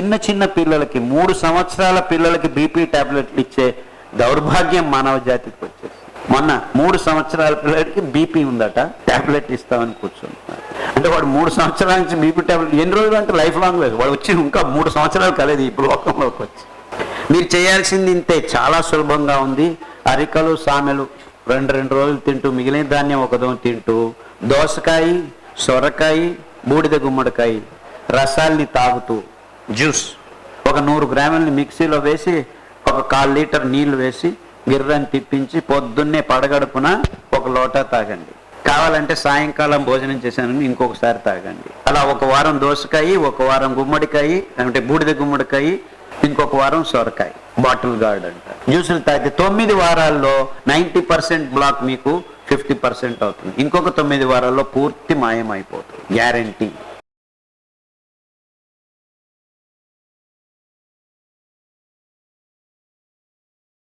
చిన్న చిన్న పిల్లలకి మూడు సంవత్సరాల పిల్లలకి బీపీ టాబ్లెట్లు ఇచ్చే దౌర్భాగ్యం మానవ జాతికి వచ్చేసి మొన్న మూడు సంవత్సరాల పిల్లలకి బీపీ ఉందట టాబ్లెట్ ఇస్తామని కూర్చుంటున్నారు అంటే వాడు మూడు సంవత్సరాల నుంచి బీపీ టాబ్లెట్ ఎన్ని రోజులు అంటే లైఫ్ లాంగ్ లేదు. వాడు వచ్చి ఇంకా మూడు సంవత్సరాలు కలేదు ఈ లోకంలోకి వచ్చి. మీరు చేయాల్సింది ఇంతే చాలా సులభంగా ఉంది. అరికలు సామెలు రెండు రెండు రోజులు తింటూ మిగిలిన ధాన్యం ఒకదో తింటూ దోసకాయ సొరకాయ బూడిద గుమ్మడికాయ రసాల్ని తాగుతూ జ్యూస్. ఒక నూరు గ్రాములని మిక్సీలో వేసి ఒక కాల్ లీటర్ నీళ్ళు వేసి గిర్రని తిప్పించి పొద్దున్నే పడగడుపున ఒక లోటా తాగండి. కావాలంటే సాయంకాలం భోజనం చేశానని ఇంకొకసారి తాగండి. అలా ఒక వారం దోసకాయ ఒక వారం గుమ్మడికాయ అంటే బూడిద గుమ్మడికాయ ఇంకొక వారం సొరకాయ. బాటిల్ గార్డ్ అంట. జ్యూసులు తాగితే తొమ్మిది వారాల్లో నైంటీ పర్సెంట్ బ్లాక్ మీకు ఫిఫ్టీ పర్సెంట్ అవుతుంది. ఇంకొక తొమ్మిది వారాల్లో పూర్తి మాయం అయిపోతుంది గ్యారంటీ.